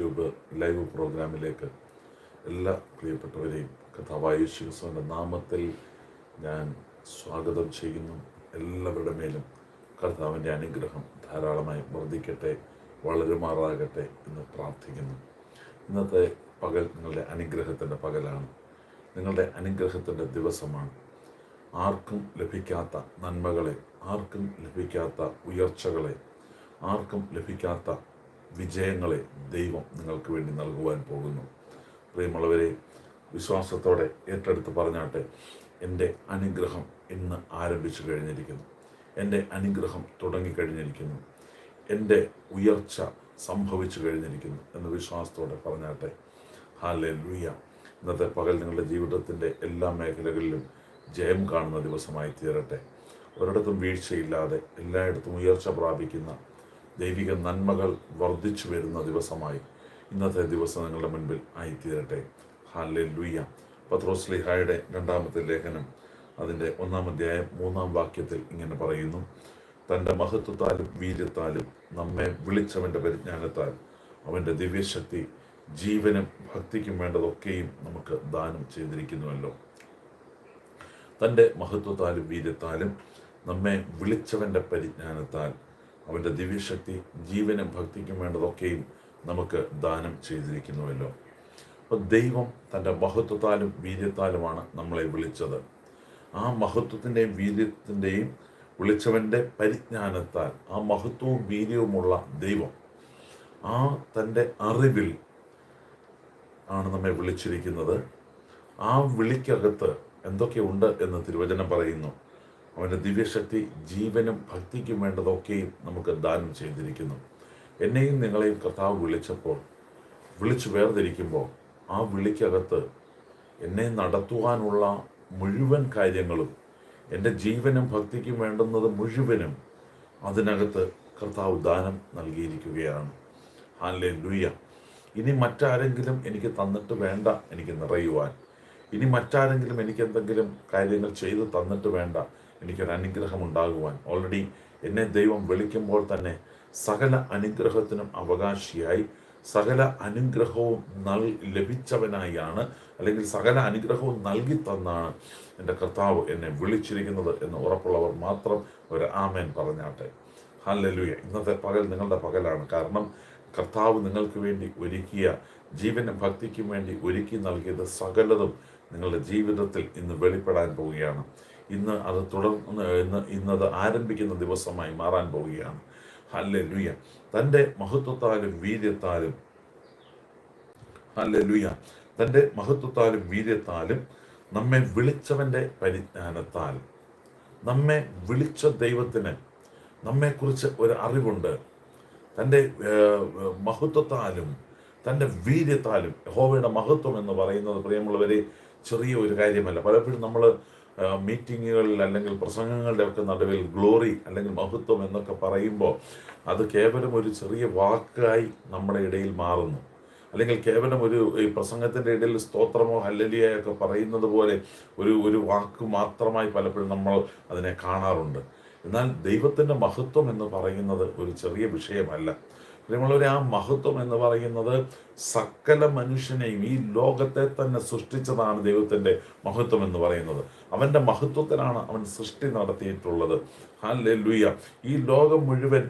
YouTube live പ്രോഗ്രാമിലേക്ക് എല്ലാ പ്രിയപ്പെട്ടവരെയും കഥാവായ യേശുക്രിസ്തുവിന്റെ നാമത്തിൽ ഞാൻ സ്വാഗതം ചെയ്യുന്നു. എല്ലാവരുടെ മേലും കർത്താവിന്റെ അനുഗ്രഹം ധാരാളമായി വർദ്ധിക്കട്ടെ വളരുമാറാകട്ടെ എന്ന് പ്രാർത്ഥിക്കുന്നു. ഇന്നത്തെ പകൽ നിങ്ങളുടെ അനുഗ്രഹത്തിന്റെ പകലാണ്. നിങ്ങളുടെ അനുഗ്രഹത്തിന്റെ ദിവസമാണ്. ആർക്കും ലഭിക്കാത്ത നന്മകളെ ആർക്കും ലഭിക്കാത്ത ഉയർച്ചകളെ ആർക്കും ലഭിക്കാത്ത വിജയങ്ങളെ ദൈവം നിങ്ങൾക്ക് വേണ്ടി നൽകുവാൻ പോകുന്നു. പ്രിയമുള്ളവരെ വിശ്വാസത്തോടെ ഏറ്റെടുത്ത് പറഞ്ഞാട്ടെ എന്റെ അനുഗ്രഹം ഇന്ന് ആരംഭിച്ചു കഴിഞ്ഞിരിക്കുന്നു. എന്റെ അനുഗ്രഹം തുടങ്ങിക്കഴിഞ്ഞിരിക്കുന്നു എന്റെ ഉയർച്ച സംഭവിച്ചു കഴിഞ്ഞിരിക്കുന്നു എന്ന് വിശ്വാസത്തോടെ പറഞ്ഞാട്ടെ. ഹാലെ ലൂയ ഇന്നത്തെ പകൽ നിങ്ങളുടെ ജീവിതത്തിന്റെ എല്ലാ മേഖലകളിലും ജയം കാണുന്ന ദിവസമായി തീരട്ടെ. ഒരിടത്തും വീഴ്ചയില്ലാതെ എല്ലായിടത്തും ഉയർച്ച പ്രാപിക്കുന്ന ദൈവിക നന്മകൾ വർദ്ധിച്ചു വരുന്ന ദിവസമായി. ഇന്നത്തെ ദിവസം നിങ്ങളുടെ മുൻപിൽ ആയിത്തീരട്ടെ. ഹാലെ ലൂയ പത്രോസ്ലിഹായുടെ രണ്ടാമത്തെ ലേഖനം. അതിന്റെ ഒന്നാം അധ്യായം മൂന്നാം വാക്യത്തിൽ ഇങ്ങനെ പറയുന്നു. തന്റെ മഹത്വത്താലും വീര്യത്താലും നമ്മെ വിളിച്ചവന്റെ പരിജ്ഞാനത്താൽ അവന്റെ ദിവ്യശക്തി ജീവനും ഭക്തിക്കും വേണ്ടതൊക്കെയും നമുക്ക് ദാനം ചെയ്തിരിക്കുന്നുവല്ലോ. തന്റെ മഹത്വത്താലും വീര്യത്താലും നമ്മെ വിളിച്ചവന്റെ പരിജ്ഞാനത്താൽ അവന്റെ ദിവ്യശക്തി ജീവനും ഭക്തിക്കും വേണ്ടതൊക്കെയും നമുക്ക് ദാനം ചെയ്തിരിക്കുന്നുവല്ലോ. അപ്പോൾ ദൈവം തന്റെ മഹത്വത്താലും വീര്യത്താലുമാണ് നമ്മളെ വിളിച്ചത്. ആ മഹത്വത്തിന്റെയും വീര്യത്തിന്റെയും വിളിച്ചവന്റെ പരിജ്ഞാനത്താൽ ആ മഹത്വവും വീര്യവുമുള്ള ദൈവം ആ തന്റെ അറിവിൽ ആണ് നമ്മെ വിളിച്ചിരിക്കുന്നത്. ആ വിളിക്കകത്ത് എന്തൊക്കെയുണ്ട് എന്ന് തിരുവചനം പറയുന്നു. അവന്റെ ദിവ്യശക്തി ജീവനും ഭക്തിക്കും വേണ്ടതൊക്കെയും നമുക്ക് ദാനം ചെയ്തിരിക്കുന്നു. എന്നെയും നിങ്ങളെയും കർത്താവ് വിളിച്ചപ്പോൾ വിളിച്ചു വേർതിരിക്കുമ്പോൾ ആ വിളിക്കകത്ത് എന്നെ നടത്തുവാനുള്ള മുഴുവൻ കാര്യങ്ങളും എന്റെ ജീവനും ഭക്തിക്കും വേണ്ടുന്നത് മുഴുവനും അതിനകത്ത് കർത്താവ് ദാനം നൽകിയിരിക്കുകയാണ്. ഹാൻലെ ലുയ്യ ഇനി മറ്റാരെങ്കിലും എനിക്ക് തന്നിട്ട് വേണ്ട എനിക്ക് നിറയുവാൻ. ഇനി മറ്റാരെങ്കിലും എനിക്ക് എന്തെങ്കിലും കാര്യങ്ങൾ ചെയ്തു തന്നിട്ട് വേണ്ട എനിക്കൊരു അനുഗ്രഹം ഉണ്ടാകുവാൻ. ഓൾറെഡി എന്നെ ദൈവം വിളിക്കുമ്പോൾ തന്നെ സകല അനുഗ്രഹത്തിനും അവകാശിയായി സകല അനുഗ്രഹവും നൽ ലഭിച്ചവനായാണ് അല്ലെങ്കിൽ സകല അനുഗ്രഹവും നൽകി തന്നാണ് എന്റെ കർത്താവ് എന്നെ വിളിച്ചിരിക്കുന്നത് എന്ന് ഉറപ്പുള്ളവർ മാത്രം ഒരു ആമേൻ പറഞ്ഞാട്ടെ. ഹല്ലേലൂയ ഇന്നത്തെ പകൽ നിങ്ങളുടെ പകലാണ്. കാരണം കർത്താവ് നിങ്ങൾക്ക് വേണ്ടി ഒരുക്കിയ ജീവനും ഭക്തിക്കും വേണ്ടി ഒരുക്കി നൽകിയത് സകലതും നിങ്ങളുടെ ജീവിതത്തിൽ ഇന്ന് വെളിപ്പെടാൻ പോവുകയാണ്. ഇന്ന് അത് തുടർന്ന് ഇന്ന് ഇന്നത് ആരംഭിക്കുന്ന ദിവസമായി മാറാൻ പോവുകയാണ്. ഹല്ലെ ലുയ തന്റെ മഹത്വത്താലും വീര്യത്താലും ഹല്ലെ ലുയ തന്റെ മഹത്വത്താലും വീര്യത്താലും നമ്മെ വിളിച്ചവന്റെ പരിജ്ഞാനത്താൽ നമ്മെ വിളിച്ച ദൈവത്തിന് നമ്മെക്കുറിച്ച് ഒരു അറിവുണ്ട്. തന്റെ മഹത്വത്താലും തന്റെ വീര്യത്താലും ഹോവയുടെ മഹത്വം എന്ന് പറയുന്നത് പ്രിയമുള്ളവരെ ചെറിയ ഒരു കാര്യമല്ല. പലപ്പോഴും നമ്മൾ മീറ്റിങ്ങുകളിൽ അല്ലെങ്കിൽ പ്രസംഗങ്ങളുടെ ഒക്കെ നടുവിൽ ഗ്ലോറി അല്ലെങ്കിൽ മഹത്വം എന്നൊക്കെ പറയുമ്പോൾ അത് കേവലം ഒരു ചെറിയ വാക്കായി നമ്മുടെ ഇടയിൽ മാറുന്നു. അല്ലെങ്കിൽ കേവലം ഒരു ഈ പ്രസംഗത്തിന്റെ ഇടയിൽ സ്തോത്രമോ ഹല്ലലിയൊക്കെ പറയുന്നത് പോലെ ഒരു ഒരു വാക്ക് മാത്രമായി പലപ്പോഴും നമ്മൾ അതിനെ കാണാറുണ്ട്. എന്നാൽ ദൈവത്തിന്റെ മഹത്വം എന്ന് പറയുന്നത് ഒരു ചെറിയ വിഷയമല്ല. പ്രിയമുള്ളവരെ ആ മഹത്വം എന്ന് പറയുന്നത് സകല മനുഷ്യനെയും ഈ ലോകത്തെ തന്നെ സൃഷ്ടിച്ചതാണ് ദൈവത്തിന്റെ മഹത്വം എന്ന് പറയുന്നത്. അവന്റെ മഹത്വത്തിനാണ് അവൻ സൃഷ്ടി നടത്തിയിട്ടുള്ളത്. ഹാ ലുയ്യ ഈ ലോകം മുഴുവൻ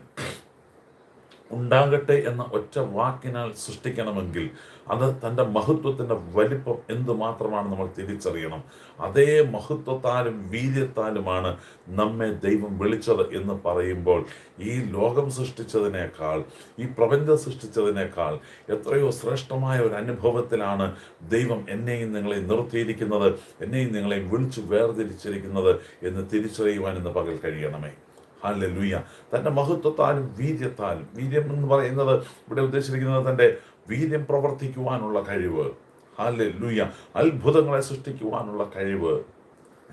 ഉണ്ടാകട്ടെ എന്ന ഒറ്റ വാക്കിനാൽ സൃഷ്ടിക്കണമെങ്കിൽ അത് തന്റെ മഹത്വത്തിന്റെ വലിപ്പം എന്തുമാത്രമാണ് നമ്മൾ തിരിച്ചറിയണം. അതേ മഹത്വത്താലും വീര്യത്താലുമാണ് നമ്മെ ദൈവം വിളിച്ചത് എന്ന് പറയുമ്പോൾ ഈ ലോകം സൃഷ്ടിച്ചതിനേക്കാൾ ഈ പ്രപഞ്ചം സൃഷ്ടിച്ചതിനേക്കാൾ എത്രയോ ശ്രേഷ്ഠമായ ഒരു അനുഭവത്തിലാണ് ദൈവം എന്നെയും നിങ്ങളെ നിർത്തിയിരിക്കുന്നത് എന്നെയും നിങ്ങളെയും വിളിച്ചു വേർതിരിച്ചിരിക്കുന്നത് എന്ന് തിരിച്ചറിയുവാൻ ഇന്ന് പകൽ കഴിയണമേ. ഹാലലുയ്യ തന്റെ മഹത്വത്താലും വീര്യത്താലും വീര്യം എന്ന് പറയുന്നത് ഇവിടെ ഉദ്ദേശിച്ചിരിക്കുന്നത് തന്റെ വീര്യം പ്രവർത്തിക്കുവാനുള്ള കഴിവ്. ഹാലലുയ്യ അത്ഭുതങ്ങളെ സൃഷ്ടിക്കുവാനുള്ള കഴിവ്.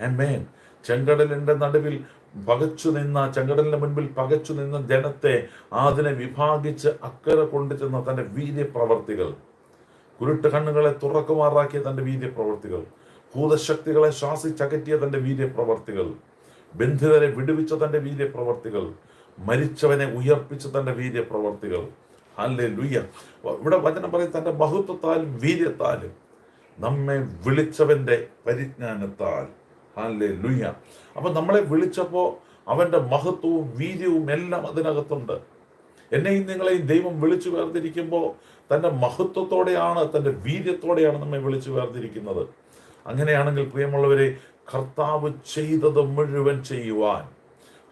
ആമേൻ ചെങ്കടലിന്റെ നടുവിൽ പകച്ചു നിന്ന ചെങ്കടലിന്റെ മുൻപിൽ പകച്ചു നിന്ന ജനത്തെ അതിനെ വിഭാഗിച്ച് അക്കരെ കൊണ്ടുചെന്ന തന്റെ വീര്യപ്രവർത്തികൾ. കുരുട്ട് കണ്ണുകളെ തുറക്കുമാറാക്കിയ തന്റെ വീര്യപ്രവർത്തികൾ. ഭൂതശക്തികളെ ശ്വാസിച്ചകറ്റിയ തന്റെ വീര്യപ്രവർത്തികൾ. ബന്ധിതരെ വിടുവിച്ച തന്റെ വീര്യപ്രവർത്തികൾ മരിച്ചവനെ ഉയർപ്പിച്ച തന്റെ വീര്യപ്രവർത്തികൾ. അല്ലേ ലുയ്യ ഇവിടെ വചനം പറയും തന്റെ ബഹുത്വത്താലും വീര്യത്താലും നമ്മെ വിളിച്ചവന്റെ പരിജ്ഞാനത്താൽ. അല്ലേ ലുയ്യ അപ്പം നമ്മളെ വിളിച്ചപ്പോൾ അവന്റെ മഹത്വവും വീര്യവും എല്ലാം അതിനകത്തുണ്ട്. എന്നെയും നിങ്ങളെയും ദൈവം വിളിച്ചു വേർതിരിക്കുമ്പോൾ തന്റെ മഹത്വത്തോടെയാണ് തന്റെ വീര്യത്തോടെയാണ് നമ്മെ വിളിച്ചു വേർതിരിക്കുന്നത്. അങ്ങനെയാണെങ്കിൽ പ്രിയമുള്ളവരെ കർത്താവ് ചെയ്തത് മുഴുവൻ ചെയ്യുവാൻ.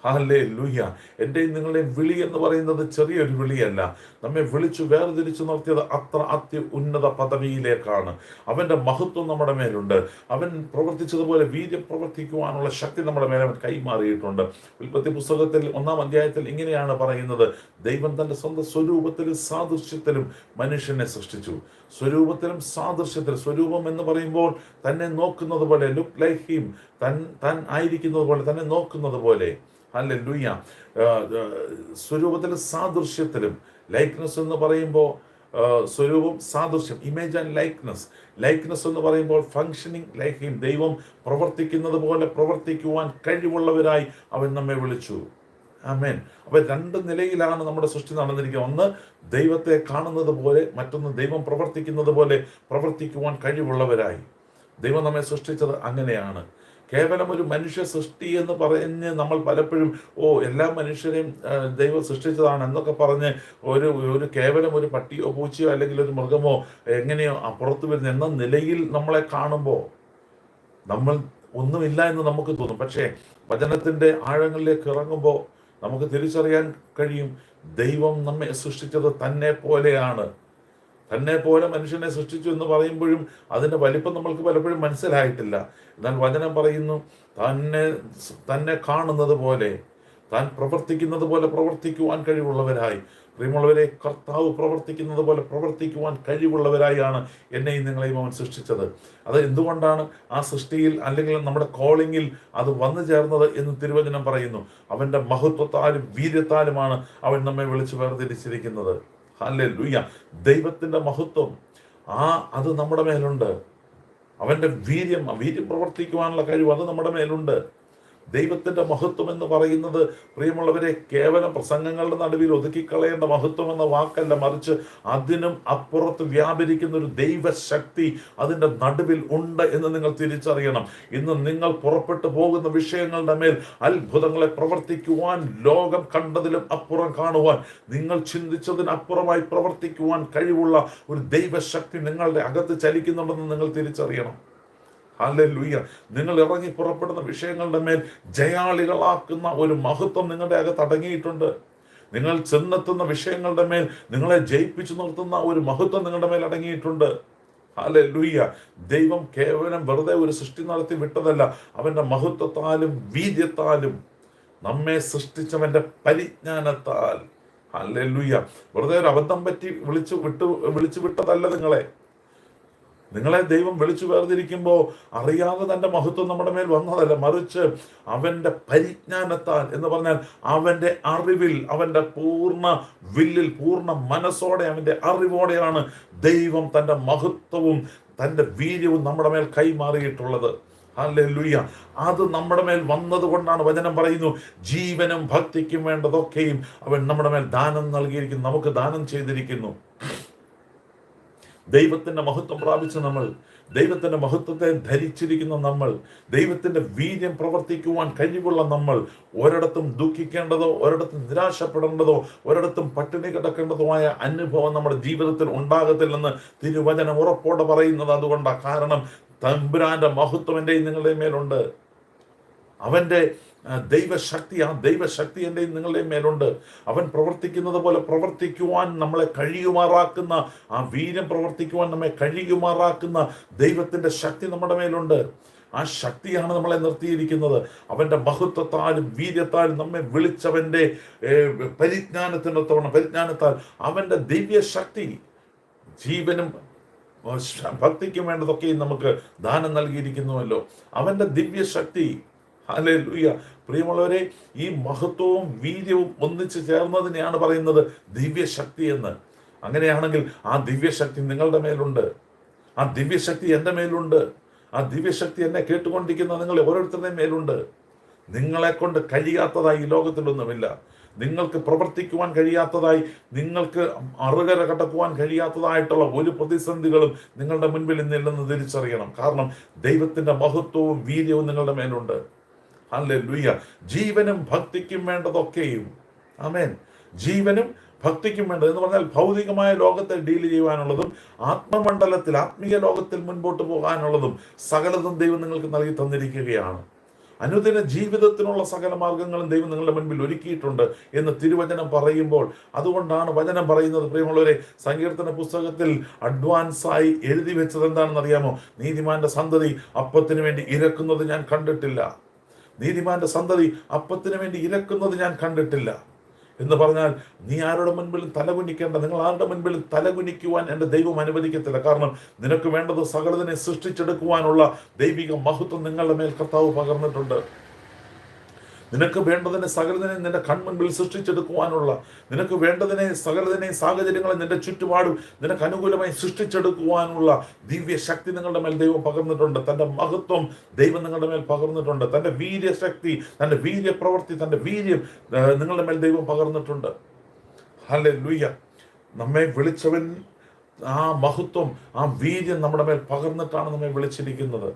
ഹല്ലേ ലുയ്യ എന്റെയും നിങ്ങളുടെയും വിളി എന്ന് പറയുന്നത് ചെറിയൊരു വിളിയല്ല. നമ്മെ വിളിച്ചു വേർതിരിച്ചു നിർത്തിയത് അത്ര അത്യ ഉന്നത പദവിയിലേക്കാണ്. അവന്റെ മഹത്വം നമ്മുടെ മേലുണ്ട്. അവൻ പ്രവർത്തിച്ചതുപോലെ വീര്യം പ്രവർത്തിക്കുവാനുള്ള ശക്തി നമ്മുടെ മേലെ കൈമാറിയിട്ടുണ്ട്. ഉൽപ്പത്തി പുസ്തകത്തിൽ ഒന്നാം അധ്യായത്തിൽ ഇങ്ങനെയാണ് പറയുന്നത്. ദൈവം തന്റെ സ്വന്തം സ്വരൂപത്തിലും സാദൃശ്യത്തിലും മനുഷ്യനെ സൃഷ്ടിച്ചു. സ്വരൂപത്തിലും സാദൃശ്യത്തിലും സ്വരൂപം എന്ന് പറയുമ്പോൾ തന്നെ നോക്കുന്നത് പോലെ ലുക്ക് ലൈക്ക് ഹിം തൻ തൻ ആയിരിക്കുന്നത് പോലെ തന്നെ നോക്കുന്നത് പോലെ. അല്ലെ ലൂയ സ്വരൂപത്തിലും സാദൃശ്യത്തിലും ലൈക്നെസ് എന്ന് പറയുമ്പോൾ സ്വരൂപം സാദൃശ്യം ഇമേജ് ആൻഡ് ലൈക്നെസ് ലൈക്നെസ് എന്ന് പറയുമ്പോൾ ഫങ്ഷനിങ് ലൈക്ക് ഹിം ദൈവം പ്രവർത്തിക്കുന്നത് പോലെ പ്രവർത്തിക്കുവാൻ കഴിവുള്ളവരായി അവൻ നമ്മെ വിളിച്ചു. ആമേൻ. അപ്പൊ രണ്ട് നിലയിലാണ് നമ്മുടെ സൃഷ്ടി നടന്നിരിക്കുന്നത്. ഒന്ന് ദൈവത്തെ കാണുന്നത് പോലെ മറ്റൊന്ന് ദൈവം പ്രവർത്തിക്കുന്നത് പോലെ പ്രവർത്തിക്കുവാൻ കഴിവുള്ളവരായി. ദൈവം നമ്മെ സൃഷ്ടിച്ചത് അങ്ങനെയാണ്. കേവലം ഒരു മനുഷ്യ സൃഷ്ടി എന്ന് പറഞ്ഞ് നമ്മൾ പലപ്പോഴും ഓ എല്ലാ മനുഷ്യരെയും ദൈവം സൃഷ്ടിച്ചതാണ് എന്നൊക്കെ പറഞ്ഞ് ഒരു ഒരു കേവലം ഒരു പട്ടിയോ പൂച്ചയോ അല്ലെങ്കിൽ ഒരു മൃഗമോ എങ്ങനെയോ അപ്പുറത്ത് വരുന്ന എന്ന നിലയിൽ നമ്മളെ കാണുമ്പോൾ നമ്മൾ ഒന്നുമില്ല എന്ന് നമുക്ക് തോന്നും. പക്ഷേ വചനത്തിന്റെ ആഴങ്ങളിലേക്ക് ഇറങ്ങുമ്പോൾ നമുക്ക് തിരിച്ചറിയാൻ കഴിയും. ദൈവം നമ്മെ സൃഷ്ടിച്ചത് തന്നെ പോലെയാണ്. തന്നെ പോലെ മനുഷ്യനെ സൃഷ്ടിച്ചു എന്ന് പറയുമ്പോഴും അതിന്റെ വലിപ്പം നമ്മൾക്ക് പലപ്പോഴും മനസ്സിലായിട്ടില്ല. എന്നാൽ വചനം പറയുന്നു തന്നെ തന്നെ കാണുന്നത് പോലെ താൻ പ്രവർത്തിക്കുന്നത് പോലെ പ്രവർത്തിക്കുവാൻ കഴിവുള്ളവരായി. പ്രിയമുള്ളവരെ കർത്താവ് പ്രവർത്തിക്കുന്നത് പോലെ പ്രവർത്തിക്കുവാൻ കഴിവുള്ളവരായാണ് എന്നെയും നിങ്ങളെയും അവൻ സൃഷ്ടിച്ചത്. അത് എന്തുകൊണ്ടാണ് ആ സൃഷ്ടിയിൽ അല്ലെങ്കിൽ നമ്മുടെ കോളിങ്ങിൽ അത് വന്നു ചേർന്നത് എന്ന് തിരുവചനം പറയുന്നു. അവന്റെ മഹത്വത്താലും വീര്യത്താലുമാണ് അവൻ നമ്മെ വിളിച്ചു വേർതിരിച്ചിരിക്കുന്നത്. അല്ലേ ലുയ്യ ദൈവത്തിന്റെ മഹത്വം. ആ അത് നമ്മുടെ മേലുണ്ട്. അവന്റെ വീര്യം വീര്യം പ്രവർത്തിക്കുവാനുള്ള കഴിവ് അത് നമ്മുടെ മേലുണ്ട്. ദൈവത്തിന്റെ മഹത്വം എന്ന് പറയുന്നത് പ്രിയമുള്ളവരെ കേവലം പ്രസംഗങ്ങളുടെ നടുവിൽ ഒതുക്കിക്കളയേണ്ട മഹത്വം എന്ന വാക്കല്ല മറിച്ച് അതിനും അപ്പുറത്ത് വ്യാപരിക്കുന്ന ഒരു ദൈവശക്തി അതിന്റെ നടുവിൽ ഉണ്ട് എന്ന് നിങ്ങൾ തിരിച്ചറിയണം. ഇന്ന് നിങ്ങൾ പുറപ്പെട്ടു പോകുന്ന വിഷയങ്ങളുടെ മേൽ അത്ഭുതങ്ങളെ പ്രവർത്തിക്കുവാൻ ലോകം കണ്ടതിലും അപ്പുറം കാണുവാൻ നിങ്ങൾ ചിന്തിച്ചതിനപ്പുറമായി പ്രവർത്തിക്കുവാൻ കഴിവുള്ള ഒരു ദൈവശക്തി നിങ്ങളുടെ അകത്ത് ചലിക്കുന്നുണ്ടെന്ന് നിങ്ങൾ തിരിച്ചറിയണം. ഹല്ലേലൂയ നിങ്ങൾ ഇറങ്ങി പുറപ്പെടുന്ന വിഷയങ്ങളുടെ മേൽ ജയാളികളാക്കുന്ന ഒരു മഹത്വം നിങ്ങളുടെ അകത്ത് അടങ്ങിയിട്ടുണ്ട്. നിങ്ങൾ ചെന്നെത്തുന്ന വിഷയങ്ങളുടെ മേൽ നിങ്ങളെ ജയിപ്പിച്ചു നിർത്തുന്ന ഒരു മഹത്വം നിങ്ങളുടെ മേൽ അടങ്ങിയിട്ടുണ്ട്. ഹല്ലേലൂയ ദൈവം കേവലം വെറുതെ ഒരു സൃഷ്ടി നടത്തി വിട്ടതല്ല അവന്റെ മഹത്വത്താലും വീര്യത്താലും നമ്മെ സൃഷ്ടിച്ചവന്റെ പരിജ്ഞാനത്താൽ. ഹല്ലേലൂയ വെറുതെ ഒരു അബദ്ധം പറ്റി വിളിച്ചു വിട്ടു വിളിച്ചു വിട്ടതല്ല നിങ്ങളെ. നിങ്ങളെ ദൈവം വിളിച്ചു വേർതിരിക്കുമ്പോൾ അറിയാതെ തന്റെ മഹത്വം നമ്മുടെ മേൽ വന്നതല്ല. മറിച്ച് അവന്റെ പരിജ്ഞാനത്താൽ എന്ന് പറഞ്ഞാൽ അവന്റെ അറിവിൽ അവന്റെ പൂർണ വില്ലിൽ പൂർണ മനസ്സോടെ അവന്റെ അറിവോടെയാണ് ദൈവം തന്റെ മഹത്വവും തന്റെ വീര്യവും നമ്മുടെ മേൽ കൈമാറിയിട്ടുള്ളത്. ഹല്ലേലൂയ. അത് നമ്മുടെ മേൽ വന്നത് കൊണ്ടാണ് വചനം പറയുന്നു ജീവനും ഭക്തിക്കും വേണ്ടതൊക്കെയും അവൻ നമ്മുടെ മേൽ ദാനം നൽകിയിരിക്കുന്നു നമുക്ക് ദാനം ചെയ്തിരിക്കുന്നു. ദൈവത്തിന്റെ മഹത്വം പ്രാപിച്ച നമ്മൾ ദൈവത്തിന്റെ മഹത്വത്തെ ധരിച്ചിരിക്കുന്ന നമ്മൾ ദൈവത്തിന്റെ വീര്യം പ്രവർത്തിക്കുവാൻ കഴിവുള്ള നമ്മൾ ഒരിടത്തും ദുഃഖിക്കേണ്ടതോ ഒരിടത്തും നിരാശപ്പെടേണ്ടതോ ഒരിടത്തും പട്ടിണി കിടക്കേണ്ടതോ ആയ അനുഭവം നമ്മുടെ ജീവിതത്തിൽ ഉണ്ടാകത്തില്ലെന്ന് തിരുവചനം ഉറപ്പോടെ പറയുന്നത് അതുകൊണ്ടാണ് കാരണം തമ്പുരാന്റെ മഹത്വം എന്റെയും നിങ്ങളുടെ മേലുണ്ട്. അവന്റെ ആ, ദൈവശക്തി ആ ദൈവശക്തി എന്റെയും നിങ്ങളുടെയും മേലുണ്ട്. അവൻ പ്രവർത്തിക്കുന്നത് പോലെ പ്രവർത്തിക്കുവാൻ നമ്മളെ കഴിയുമാറാക്കുന്ന ആ വീര്യം പ്രവർത്തിക്കുവാൻ നമ്മെ കഴിയുമാറാക്കുന്ന ദൈവത്തിന്റെ ശക്തി നമ്മുടെ മേലുണ്ട്. ആ ശക്തിയാണ് നമ്മളെ നിർത്തിയിരിക്കുന്നത്. അവന്റെ മഹത്വത്താലും വീര്യത്താലും നമ്മെ വിളിച്ചവന്റെ പരിജ്ഞാനത്തിനൊത്തവണ്ണം പരിജ്ഞാനത്താൽ അവന്റെ ദിവ്യശക്തി ജീവനും ഭക്തിക്ക് വേണ്ടതൊക്കെയും നമുക്ക് ദാനം നൽകിയിരിക്കുന്നുവല്ലോ. അവന്റെ ദിവ്യശക്തി ഹല്ലേലൂയ പ്രിയമുള്ളവരെ ഈ മഹത്വവും വീര്യവും ഒന്നിച്ചു ചേർന്നതിനെയാണ് പറയുന്നത് ദിവ്യശക്തി എന്ന്. അങ്ങനെയാണെങ്കിൽ ആ ദിവ്യശക്തി നിങ്ങളുടെ മേലുണ്ട്. ആ ദിവ്യശക്തി എന്റെ മേലുണ്ട്. ആ ദിവ്യശക്തി എന്നെ കേട്ടുകൊണ്ടിരിക്കുന്ന നിങ്ങൾ ഓരോരുത്തരുടെയും മേലുണ്ട്. നിങ്ങളെ കൊണ്ട് കഴിയാത്തതായി ഈ ലോകത്തിലൊന്നുമില്ല. നിങ്ങൾക്ക് പ്രവർത്തിക്കുവാൻ കഴിയാത്തതായി നിങ്ങൾക്ക് അറുകര കടക്കുവാൻ കഴിയാത്തതായിട്ടുള്ള ഒരു പ്രതിസന്ധികളും നിങ്ങളുടെ മുൻപിൽ ഇന്നില്ലെന്ന് തിരിച്ചറിയണം. കാരണം ദൈവത്തിന്റെ മഹത്വവും വീര്യവും നിങ്ങളുടെ മേലുണ്ട്. അല്ലേ ജീവനും ഭക്തിക്കും വേണ്ടതൊക്കെയും. ആമേൻ ജീവനും ഭക്തിക്കും വേണ്ടത് എന്ന് പറഞ്ഞാൽ ഭൗതികമായ ലോകത്തെ ഡീൽ ചെയ്യുവാനുള്ളതും ആത്മമണ്ഡലത്തിൽ ആത്മീയ ലോകത്തിൽ മുൻപോട്ട് പോകാനുള്ളതും സകലതും ദൈവം നിങ്ങൾക്ക് നൽകി തന്നിരിക്കുകയാണ്. അനുദിന ജീവിതത്തിനുള്ള സകല മാർഗങ്ങളും ദൈവം നിങ്ങളുടെ മുൻപിൽ ഒരുക്കിയിട്ടുണ്ട് എന്ന് തിരുവചനം പറയുമ്പോൾ അതുകൊണ്ടാണ് വചനം പറയുന്നത്. പ്രിയമുള്ളവരെ സങ്കീർത്തന പുസ്തകത്തിൽ അഡ്വാൻസായി എഴുതി വെച്ചത് എന്താണെന്ന് അറിയാമോ നീതിമാന്റെ സന്തതി അപ്പത്തിന് വേണ്ടി ഇരക്കുന്നത് ഞാൻ കണ്ടിട്ടില്ല. നീതിമാന്റെ സന്തതി അപ്പത്തിന് വേണ്ടി ഇരക്കുന്നത് ഞാൻ കണ്ടിട്ടില്ല. എന്ന് പറഞ്ഞാൽ നീ ആരുടെ മുൻപിലും തലകുനിക്കേണ്ട? നിങ്ങൾ ആരുടെ മുൻപിലും തലകുനിക്കുവാൻ എന്റെ ദൈവം അനുവദിക്കത്തില്ല? കാരണം നിനക്ക് വേണ്ടത് സകലതിനെ സൃഷ്ടിച്ചെടുക്കുവാനുള്ള ദൈവിക മഹത്വം നിങ്ങളുടെ മേൽ കർത്താവ് പകർന്നിട്ടുണ്ട്. നിനക്ക് വേണ്ടതിനെ സകലതിനെ നിന്റെ കൺമുൻപിൽ സൃഷ്ടിച്ചെടുക്കുവാനുള്ള നിനക്ക് വേണ്ടതിനെ സകലതിനെ സാഹചര്യങ്ങളെ നിന്റെ ചുറ്റുപാടും നിനക്ക് അനുകൂലമായി സൃഷ്ടിച്ചെടുക്കുവാനുള്ള ദിവ്യ ശക്തി നിങ്ങളുടെ മേൽ ദൈവം പകർന്നിട്ടുണ്ട്. തന്റെ മഹത്വം ദൈവം നിങ്ങളുടെ മേൽ പകർന്നിട്ടുണ്ട്. തന്റെ വീര്യശക്തി തന്റെ വീര്യപ്രവൃത്തി തന്റെ വീര്യം നിങ്ങളുടെ മേൽ ദൈവം പകർന്നിട്ടുണ്ട്. ഹല്ലേ ലൂയ്യ നമ്മെ വിളിച്ചവൻ ആ മഹത്വം ആ വീര്യം നമ്മുടെ മേൽ പകർന്നിട്ടാണ് നമ്മെ വിളിച്ചിരിക്കുന്നത്.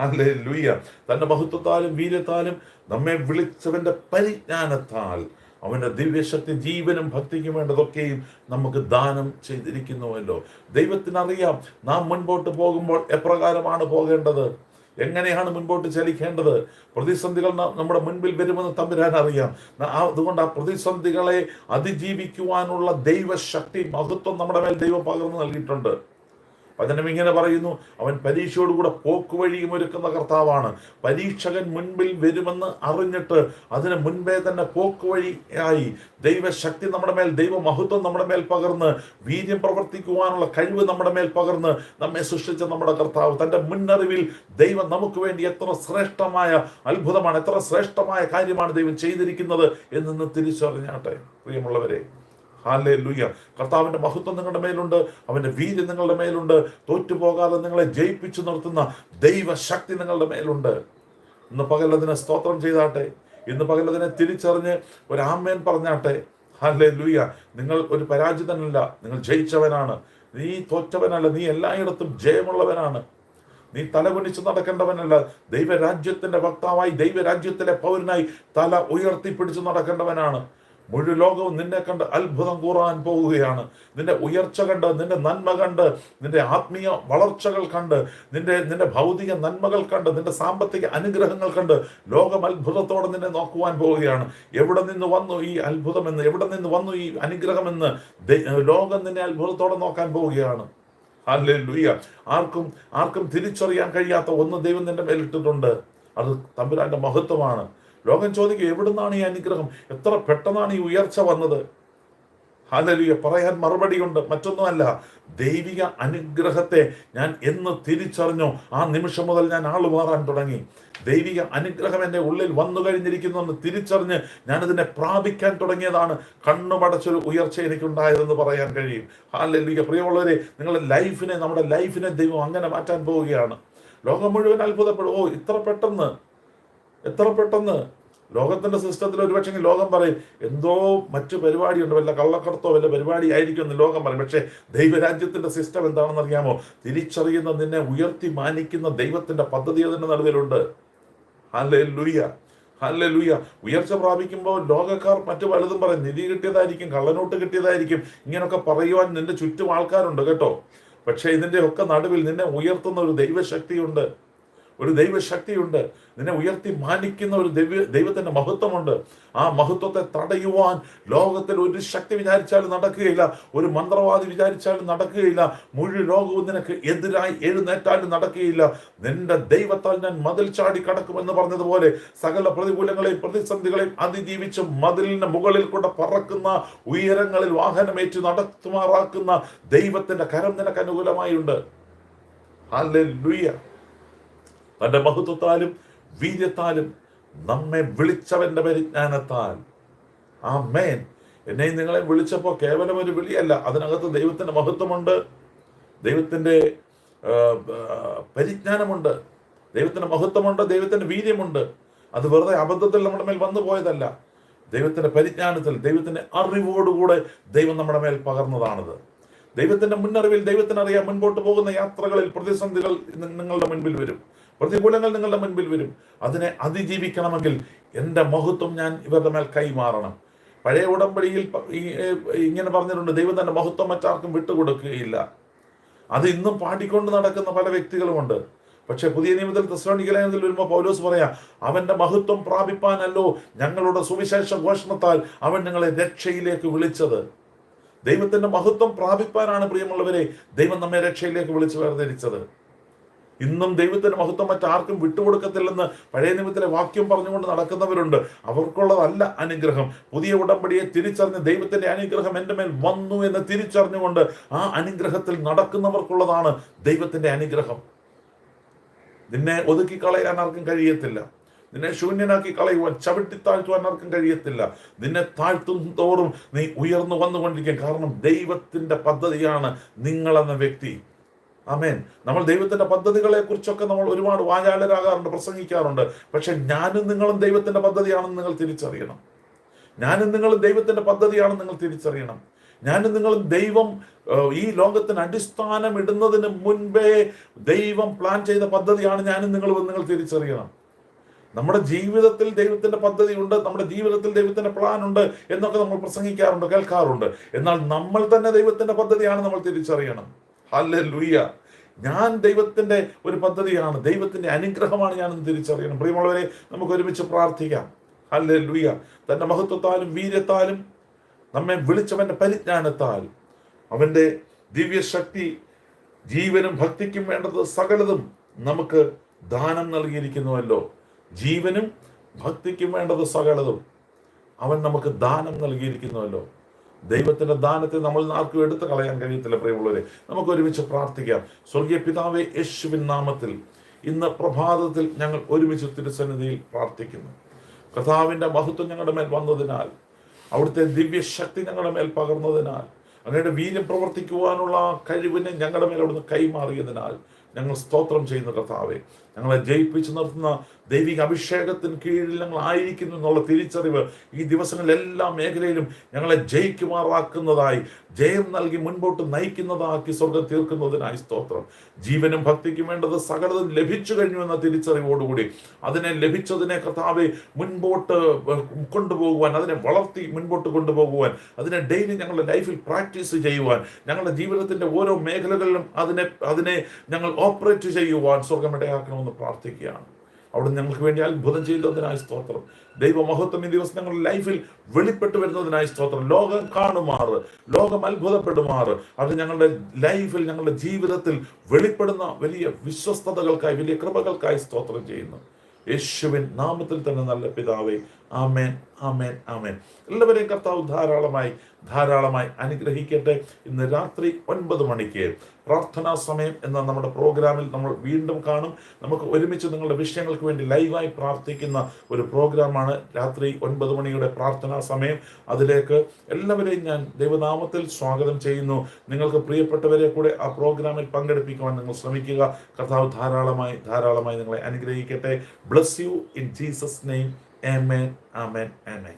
ലൂയ്യ തന്റെ മഹത്വത്താലും വീര്യത്താലും നമ്മെ വിളിച്ചവന്റെ പരിജ്ഞാനത്താൽ അവന്റെ ദിവ്യശക്തി ജീവനും ഭക്തിക്കും വേണ്ടതൊക്കെയും നമുക്ക് ദാനം ചെയ്തിരിക്കുന്നുവല്ലോ. ദൈവത്തിനറിയാം നാം മുൻപോട്ട് പോകുമ്പോൾ എപ്രകാരമാണ് പോകേണ്ടത്? എങ്ങനെയാണ് മുൻപോട്ട് ചലിക്കേണ്ടത്? പ്രതിസന്ധികൾ നമ്മുടെ മുൻപിൽ വരുമെന്ന് തമ്പുരാൻ അറിയാം. അതുകൊണ്ട് ആ പ്രതിസന്ധികളെ അതിജീവിക്കുവാനുള്ള ദൈവശക്തി മഹത്വം നമ്മുടെ മേൽ ദൈവം പകർന്നു നൽകിയിട്ടുണ്ട്. വചനം ഇങ്ങനെ പറയുന്നു അവൻ പരീക്ഷയോടുകൂടെ പോക്കുവഴിയും ഒരുക്കുന്ന കർത്താവാണ്. പരീക്ഷകൻ മുൻപിൽ വരുമെന്ന് അറിഞ്ഞിട്ട് അതിന് മുൻപേ തന്നെ പോക്കുവഴിയായി ദൈവശക്തി നമ്മുടെ മേൽ ദൈവമഹത്വം നമ്മുടെ മേൽ പകർന്ന് വീര്യം പ്രവർത്തിക്കുവാനുള്ള കഴിവ് നമ്മുടെ മേൽ പകർന്ന് നമ്മെ സൃഷ്ടിച്ച നമ്മുടെ കർത്താവ്. തന്റെ മുന്നറിവിൽ ദൈവം നമുക്ക് വേണ്ടി എത്ര ശ്രേഷ്ഠമായ അത്ഭുതമാണ് എത്ര ശ്രേഷ്ഠമായ കാര്യമാണ് ദൈവം ചെയ്തിരിക്കുന്നത് എന്ന് തിരിച്ചറിഞ്ഞാട്ടെ. പ്രിയമുള്ളവരെ ഹാലേ ലുയ്യ കർത്താവിന്റെ മഹത്വം നിങ്ങളുടെ മേലുണ്ട് അവന്റെ വീര്യം നിങ്ങളുടെ മേലുണ്ട്. തോറ്റുപോകാതെ നിങ്ങളെ ജയിപ്പിച്ചു നിർത്തുന്ന ദൈവശക്തി നിങ്ങളുടെ മേലുണ്ട്. ഇന്ന് പകലതിനെ സ്തോത്രം ചെയ്താട്ടെ. ഇന്ന് പകലതിനെ തിരിച്ചറിഞ്ഞ് ഒരു ആമേൻ പറഞ്ഞാട്ടെ. ഹാലേ ലൂയ നിങ്ങൾ ഒരു പരാജിതനല്ല നിങ്ങൾ ജയിച്ചവനാണ്. നീ തോറ്റവനല്ല നീ എല്ലായിടത്തും ജയമുള്ളവനാണ്. നീ തലകുനിച്ച് നടക്കേണ്ടവനല്ല ദൈവരാജ്യത്തിന്റെ വക്താവായി ദൈവരാജ്യത്തിലെ പൗരനായി തല ഉയർത്തിപ്പിടിച്ച് നടക്കേണ്ടവനാണ്. മുഴുവൻ ലോകവും നിന്നെ കണ്ട് അത്ഭുതം കൂറാൻ പോവുകയാണ്. നിന്റെ ഉയർച്ച കണ്ട് നിന്റെ നന്മ കണ്ട് നിന്റെ ആത്മീയ വളർച്ചകൾ കണ്ട് നിന്റെ നിന്റെ ഭൗതിക നന്മകൾ കണ്ട് നിന്റെ സാമ്പത്തിക അനുഗ്രഹങ്ങൾ കണ്ട് ലോകം അത്ഭുതത്തോടെ നിന്നെ നോക്കുവാൻ പോവുകയാണ്. എവിടെ നിന്ന് വന്നു ഈ അത്ഭുതമെന്ന് എവിടെ നിന്ന് വന്നു ഈ അനുഗ്രഹമെന്ന് ലോകം നിന്നെ അത്ഭുതത്തോടെ നോക്കാൻ പോവുകയാണ്. അല്ലേ ലുയ്യ ആർക്കും ആർക്കും തിരിച്ചറിയാൻ കഴിയാത്ത ഒന്ന് ദൈവം നിന്റെ മേലിട്ടിട്ടുണ്ട്. അത് തമ്പുരാന്റെ മഹത്വമാണ്. ലോകം ചോദിക്കും എവിടുന്നാണ് ഈ അനുഗ്രഹം? എത്ര പെട്ടെന്നാണ് ഈ ഉയർച്ച വന്നത്? ഹാലലിയ പറയാൻ മറുപടിയുണ്ട് മറ്റൊന്നുമല്ല ദൈവിക അനുഗ്രഹത്തെ ഞാൻ എന്ന് തിരിച്ചറിഞ്ഞോ ആ നിമിഷം മുതൽ ഞാൻ ആൾ മാറാൻ തുടങ്ങി. ദൈവിക അനുഗ്രഹം എന്റെ ഉള്ളിൽ വന്നു കഴിഞ്ഞിരിക്കുന്നു എന്ന് തിരിച്ചറിഞ്ഞ് ഞാനതിനെ പ്രാപിക്കാൻ തുടങ്ങിയതാണ് കണ്ണുമടച്ചൊരു ഉയർച്ച എനിക്കുണ്ടായതെന്ന് പറയാൻ കഴിയും. ഹാലലിയ പ്രിയമുള്ളവരെ നിങ്ങളുടെ ലൈഫിനെ നമ്മുടെ ലൈഫിനെ ദൈവം അങ്ങനെ മാറ്റാൻ പോവുകയാണ്. ലോകം മുഴുവൻ അത്ഭുതപ്പെടും. ഓ ഇത്ര പെട്ടെന്ന് എത്ര പെട്ടെന്ന്? ലോകത്തിന്റെ സിസ്റ്റത്തിൽ ഒരുപക്ഷെ ലോകം പറയും എന്തോ മറ്റു പരിപാടിയുണ്ട് വല്ല കള്ളക്കടത്തോ വല്ല പരിപാടി ആയിരിക്കും എന്ന് ലോകം പറയും. പക്ഷേ ദൈവരാജ്യത്തിന്റെ സിസ്റ്റം എന്താണെന്ന് അറിയാമോ? തിരിച്ചറിയുന്ന നിന്നെ ഉയർത്തി മാനിക്കുന്ന ദൈവത്തിന്റെ പദ്ധതി അതിന്റെ നടുവിലുണ്ട്. ഹലേ ലൂയ ഹല്ലേ ഉയർച്ച പ്രാപിക്കുമ്പോൾ ലോകക്കാർ മറ്റു പലതും പറയും. നിധി കിട്ടിയതായിരിക്കും കള്ളനോട്ട് കിട്ടിയതായിരിക്കും. ഇങ്ങനൊക്കെ പറയുവാൻ നിന്റെ ചുറ്റും ആൾക്കാരുണ്ട് കേട്ടോ. പക്ഷേ ഇതിന്റെ ഒക്കെ നടുവിൽ നിന്നെ ഉയർത്തുന്ന ഒരു ദൈവശക്തിയുണ്ട്. ഒരു ദൈവശക്തിയുണ്ട്. നിന്നെ ഉയർത്തി മാനിക്കുന്ന ഒരു ദൈവ ദൈവത്തിന്റെ മഹത്വമുണ്ട്. ആ മഹത്വത്തെ തടയുവാൻ ലോകത്തിൽ ഒരു ശക്തി വിചാരിച്ചാലും നടക്കുകയില്ല. ഒരു മന്ത്രവാദി വിചാരിച്ചാലും നടക്കുകയില്ല. മുഴു ലോകവും നിനക്ക് എതിരായി എഴുന്നേറ്റാലും നടക്കുകയില്ല. നിന്റെ ദൈവത്താൽ ഞാൻ മതിൽ ചാടി കടക്കുമെന്ന് പറഞ്ഞതുപോലെ സകല പ്രതികൂലങ്ങളെയും പ്രതിസന്ധികളെയും അതിജീവിച്ച് മതിലിന് മുകളിൽ കൂടെ പറക്കുന്ന ഉയരങ്ങളിൽ വാഹനമേറ്റ് നടത്തുമാറാക്കുന്ന ദൈവത്തിന്റെ കരം നിനക്ക് അനുകൂലമായുണ്ട്. ഹല്ലേലൂയ. തന്റെ മഹത്വത്താലും വീര്യത്താലും നമ്മെ വിളിച്ചവന്റെ പരിജ്ഞാനത്താൽ ആ മേൻ എന്നെ നിങ്ങളെ വിളിച്ചപ്പോൾ കേവലം ഒരു വിളിയല്ല അതിനകത്ത് ദൈവത്തിന്റെ മഹത്വമുണ്ട്. ദൈവത്തിന്റെ പരിജ്ഞാനമുണ്ട്. ദൈവത്തിന്റെ മഹത്വമുണ്ട് ദൈവത്തിന്റെ വീര്യമുണ്ട്. അത് വെറുതെ അബദ്ധത്തിൽ നമ്മുടെ മേൽ വന്നു പോയതല്ല. ദൈവത്തിന്റെ പരിജ്ഞാനത്തിൽ ദൈവത്തിന്റെ അറിവോടുകൂടെ ദൈവം നമ്മുടെ മേൽ പകർന്നതാണിത്. ദൈവത്തിന്റെ മുന്നറിവിൽ ദൈവത്തിനറിയാൻ മുൻപോട്ട് പോകുന്ന യാത്രകളിൽ പ്രതിസന്ധികൾ നിങ്ങളുടെ മുൻപിൽ വരും. പ്രതികൂലങ്ങൾ നിങ്ങളുടെ മുൻപിൽ വരും. അതിനെ അതിജീവിക്കണമെങ്കിൽ എന്റെ മഹത്വം ഞാൻ ഇവരുടെ മേൽ കൈമാറണം. പഴയ ഉടമ്പടിയിൽ ഇങ്ങനെ പറഞ്ഞിട്ടുണ്ട് ദൈവം തന്റെ മഹത്വം മറ്റാർക്കും വിട്ടുകൊടുക്കുകയില്ല. അത് ഇന്നും പാടിക്കൊണ്ട് നടക്കുന്ന പല വ്യക്തികളുമുണ്ട്. പക്ഷെ പുതിയ നിയമത്തിൽ തെസ്ലോണിക്കലേഖനത്തിൽ വരുമ്പോൾ പൗലോസ് പറയാം അവന്റെ മഹത്വം പ്രാപിപ്പാനല്ലോ ഞങ്ങളുടെ സുവിശേഷ ഘോഷണത്താൽ അവൻ ഞങ്ങളെ രക്ഷയിലേക്ക് വിളിച്ചത്. ദൈവത്തിന്റെ മഹത്വം പ്രാപിപ്പാനാണ് പ്രിയമുള്ളവരെ ദൈവം നമ്മെ രക്ഷയിലേക്ക് വിളിച്ചു വേർതിരിച്ചത്. ഇന്നും ദൈവത്തിന്റെ മഹത്വം മറ്റാർക്കും വിട്ടുകൊടുക്കത്തില്ലെന്ന് പഴയ നിയമത്തിലെ വാക്യം പറഞ്ഞുകൊണ്ട് നടക്കുന്നവരുണ്ട്. അവർക്കുള്ളതല്ല അനുഗ്രഹം. പുതിയ ഉടമ്പടിയെ തിരിച്ചറിഞ്ഞ് ദൈവത്തിന്റെ അനുഗ്രഹം എന്റെ മേൽ വന്നു എന്ന് തിരിച്ചറിഞ്ഞുകൊണ്ട് ആ അനുഗ്രഹത്തിൽ നടക്കുന്നവർക്കുള്ളതാണ് ദൈവത്തിന്റെ അനുഗ്രഹം. നിന്നെ ഒതുക്കി കളയാൻ ആർക്കും കഴിയത്തില്ല. നിന്നെ ശൂന്യനാക്കി കളയുവാൻ ചവിട്ടി താഴ്ത്തുവാൻ ആർക്കും കഴിയത്തില്ല. നിന്നെ താഴ്ത്തും തോറും നീ ഉയർന്നു വന്നുകൊണ്ടിരിക്കും. കാരണം ദൈവത്തിന്റെ പദ്ധതിയാണ് നിങ്ങളെന്ന വ്യക്തി. ആമേൻ. നമ്മൾ ദൈവത്തിന്റെ പദ്ധതികളെ കുറിച്ചൊക്കെ നമ്മൾ ഒരുപാട് വാചാലരാകാറുണ്ട് പ്രസംഗിക്കാറുണ്ട്. പക്ഷെ ഞാനും നിങ്ങളും ദൈവത്തിന്റെ പദ്ധതിയാണെന്ന് നിങ്ങൾ തിരിച്ചറിയണം. ഞാനും നിങ്ങളും ദൈവത്തിന്റെ പദ്ധതിയാണെന്ന് നിങ്ങൾ തിരിച്ചറിയണം. ഞാനും നിങ്ങളും ദൈവം ഈ ലോകത്തിന് അടിസ്ഥാനം ഇടുന്നതിന് മുൻപേ ദൈവം പ്ലാൻ ചെയ്ത പദ്ധതിയാണ് ഞാനും നിങ്ങളും നിങ്ങൾ തിരിച്ചറിയണം. നമ്മുടെ ജീവിതത്തിൽ ദൈവത്തിന്റെ പദ്ധതി ഉണ്ട് നമ്മുടെ ജീവിതത്തിൽ ദൈവത്തിന്റെ പ്ലാൻ ഉണ്ട് എന്നൊക്കെ നമ്മൾ പ്രസംഗിക്കാറുണ്ട് കേൾക്കാറുണ്ട്. എന്നാൽ നമ്മൾ തന്നെ ദൈവത്തിന്റെ പദ്ധതിയാണ് നമ്മൾ തിരിച്ചറിയണം. ലൂയ്യ ഞാൻ ദൈവത്തിന്റെ ഒരു പദ്ധതിയാണ്. ദൈവത്തിന്റെ അനുഗ്രഹമാണ് ഞാനെന്ന് തിരിച്ചറിയണം. പ്രിയമുള്ളവരെ നമുക്ക് ഒരുമിച്ച് പ്രാർത്ഥിക്കാം. ലൂയ്യ തന്റെ മഹത്വത്താലും വീര്യത്താലും നമ്മെ വിളിച്ചവന്റെ പരിജ്ഞാനത്താൽ അവന്റെ ദിവ്യശക്തി ജീവനും ഭക്തിക്കും വേണ്ടത് സകലതും നമുക്ക് ദാനം നൽകിയിരിക്കുന്നുവല്ലോ. ജീവനും ഭക്തിക്കും വേണ്ടത് സകലതും അവൻ നമുക്ക് ദാനം നൽകിയിരിക്കുന്നുവല്ലോ. ദൈവത്തിന്റെ ദാനത്തെ നമ്മൾ ആർക്കും എടുത്തു കളയാൻ കഴിയത്തില്ല പ്രിയമുള്ളവരെ. നമുക്ക് ഒരുമിച്ച് പ്രാർത്ഥിക്കാം. സ്വർഗീയ പിതാവെ യേശുവിൻ നാമത്തിൽ ഇന്ന് പ്രഭാതത്തിൽ ഞങ്ങൾ ഒരുമിച്ച് തിരുസന്നിധിയിൽ പ്രാർത്ഥിക്കുന്നു. കഥാവിന്റെ മഹത്വം ഞങ്ങളുടെ മേൽ വന്നതിനാൽ അവിടുത്തെ ദിവ്യശക്തി ഞങ്ങളുടെ മേൽ പകർന്നതിനാൽ അങ്ങയുടെ വീര്യം പ്രവർത്തിക്കുവാനുള്ള കഴിവിനെ ഞങ്ങളുടെ മേൽ അവിടുന്ന് കൈമാറിയതിനാൽ ഞങ്ങൾ സ്തോത്രം ചെയ്യുന്ന കർത്താവെ. ഞങ്ങളെ ജയിപ്പിച്ചു നിർത്തുന്ന ദൈവിക അഭിഷേകത്തിന് കീഴിൽ ഞങ്ങൾ ആയിരിക്കുന്നു എന്നുള്ള തിരിച്ചറിവ് ഈ ദിവസങ്ങളിൽ എല്ലാ മേഖലയിലും ഞങ്ങളെ ജയിക്കുമാറാക്കുന്നതായി ജയം നൽകി മുൻപോട്ട് നയിക്കുന്നതാക്കി സ്വർഗം തീർക്കുന്നതിനായി സ്തോത്രം. ജീവനും ഭക്തിക്കും വേണ്ടത് സകലതും ലഭിച്ചു കഴിഞ്ഞു എന്ന തിരിച്ചറിവോടുകൂടി അതിനെ ലഭിച്ചതിനെ കർത്താവെ മുൻപോട്ട് കൊണ്ടുപോകുവാൻ അതിനെ വളർത്തി മുൻപോട്ട് കൊണ്ടുപോകുവാൻ അതിനെ ഡെയിലി ഞങ്ങളുടെ ലൈഫിൽ പ്രാക്ടീസ് ചെയ്യുവാൻ ഞങ്ങളുടെ ജീവിതത്തിന്റെ ഓരോ മേഖലകളിലും അതിനെ അതിനെ ഞങ്ങൾ ഓപ്പറേറ്റ് ചെയ്യുവാൻ സ്വർഗം ഇടയാക്കണമെന്ന് പ്രാർത്ഥിക്കുകയാണ്. അവിടെ ഞങ്ങൾക്ക് വേണ്ടി അത്ഭുതം ചെയ്യുന്നതിനായി സ്തോത്രം. ദൈവമഹത്വം ഈ ദിവസം ഞങ്ങളുടെ ലൈഫിൽ വെളിപ്പെട്ടു വരുന്നതിനായി സ്തോത്രം. ലോകം കാണുമാറ് ലോകം അത്ഭുതപ്പെടുമാറ് അത് ഞങ്ങളുടെ ലൈഫിൽ ഞങ്ങളുടെ ജീവിതത്തിൽ വെളിപ്പെടുന്ന വലിയ വിശ്വസ്തതകൾക്കായി വലിയ കൃപകൾക്കായി സ്തോത്രം ചെയ്യുന്നു. യേശുവിൻ നാമത്തിൽ തന്നെ നല്ല പിതാവേ ആമേൻ ആമേൻ ആമേൻ. എല്ലാവരെയും കർത്താവ് ധാരാളമായി ധാരാളമായി അനുഗ്രഹിക്കട്ടെ. ഇന്ന് രാത്രി ഒൻപത് മണിക്ക് പ്രാർത്ഥനാ സമയം എന്ന നമ്മുടെ പ്രോഗ്രാമിൽ നമ്മൾ വീണ്ടും കാണും. നമുക്ക് ഒരുമിച്ച് നിങ്ങളുടെ വിഷയങ്ങൾക്ക് വേണ്ടി ലൈവായി പ്രാർത്ഥിക്കുന്ന ഒരു പ്രോഗ്രാമാണ് രാത്രി ഒൻപത് മണിയുടെ പ്രാർത്ഥനാ സമയം. അതിലേക്ക് എല്ലാവരെയും ഞാൻ ദൈവനാമത്തിൽ സ്വാഗതം ചെയ്യുന്നു. നിങ്ങൾക്ക് പ്രിയപ്പെട്ടവരെ കൂടെ ആ പ്രോഗ്രാമിൽ പങ്കെടുപ്പിക്കുവാൻ നിങ്ങൾ ശ്രമിക്കുക. കർത്താവ് ധാരാളമായി ധാരാളമായി നിങ്ങളെ അനുഗ്രഹിക്കട്ടെ. Bless you in Jesus name amen amen amen